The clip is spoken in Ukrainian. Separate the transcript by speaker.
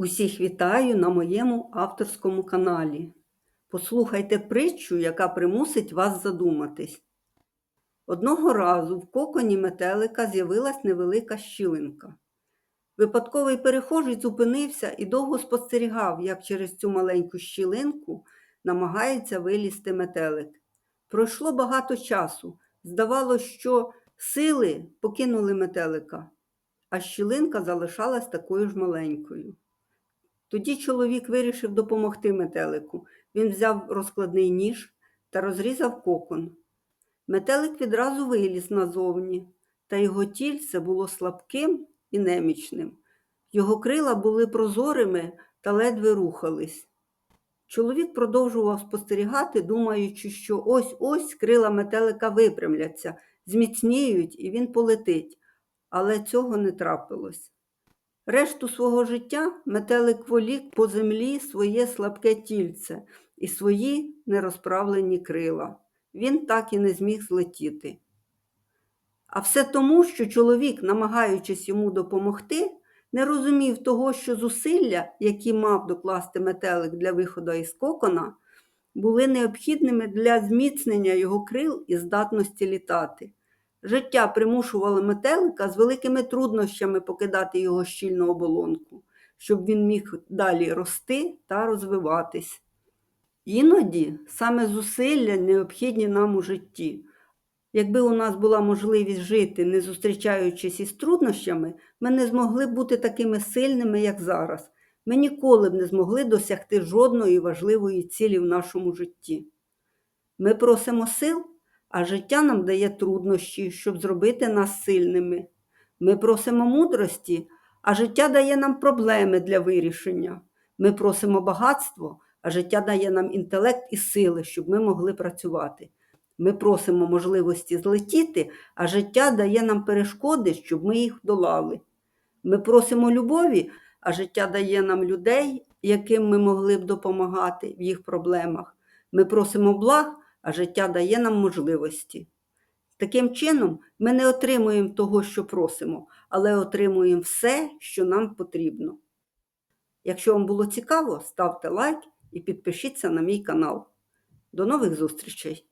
Speaker 1: Усіх вітаю на моєму авторському каналі. Послухайте притчу, яка примусить вас задуматись. Одного разу в коконі метелика з'явилась невелика щілинка. Випадковий перехожий зупинився і довго спостерігав, як через цю маленьку щілинку намагається вилізти метелик. Пройшло багато часу. Здавалося, що сили покинули метелика, а щілинка залишалась такою ж маленькою. Тоді чоловік вирішив допомогти метелику. Він взяв розкладний ніж та розрізав кокон. Метелик відразу виліз назовні, та його тільце було слабким і немічним. Його крила були прозорими та ледве рухались. Чоловік продовжував спостерігати, думаючи, що ось-ось крила метелика випрямляться, зміцніють і він полетить, але цього не трапилось. Решту свого життя метелик волік по землі своє слабке тільце і свої нерозправлені крила. Він так і не зміг злетіти. А все тому, що чоловік, намагаючись йому допомогти, не розумів того, що зусилля, які мав докласти метелик для виходу із кокона, були необхідними для зміцнення його крил і здатності літати. Життя примушувало метелика з великими труднощами покидати його щільну оболонку, щоб він міг далі рости та розвиватись. Іноді саме зусилля необхідні нам у житті. Якби у нас була можливість жити, не зустрічаючись із труднощами, ми не змогли бути такими сильними, як зараз. Ми ніколи б не змогли досягти жодної важливої цілі в нашому житті. Ми просимо сил, а життя нам дає труднощі, щоб зробити нас сильними. Ми просимо мудрості, а життя дає нам проблеми для вирішення. Ми просимо багатство, а життя дає нам інтелект і сили, щоб ми могли працювати. Ми просимо можливості злетіти, а життя дає нам перешкоди, щоб ми їх долали. Ми просимо любові, а життя дає нам людей, яким ми могли б допомагати в їх проблемах. Ми просимо благ, а життя дає нам можливості. Таким чином, ми не отримуємо того, що просимо, але отримуємо все, що нам потрібно. Якщо вам було цікаво, ставте лайк і підпишіться на мій канал. До нових зустрічей!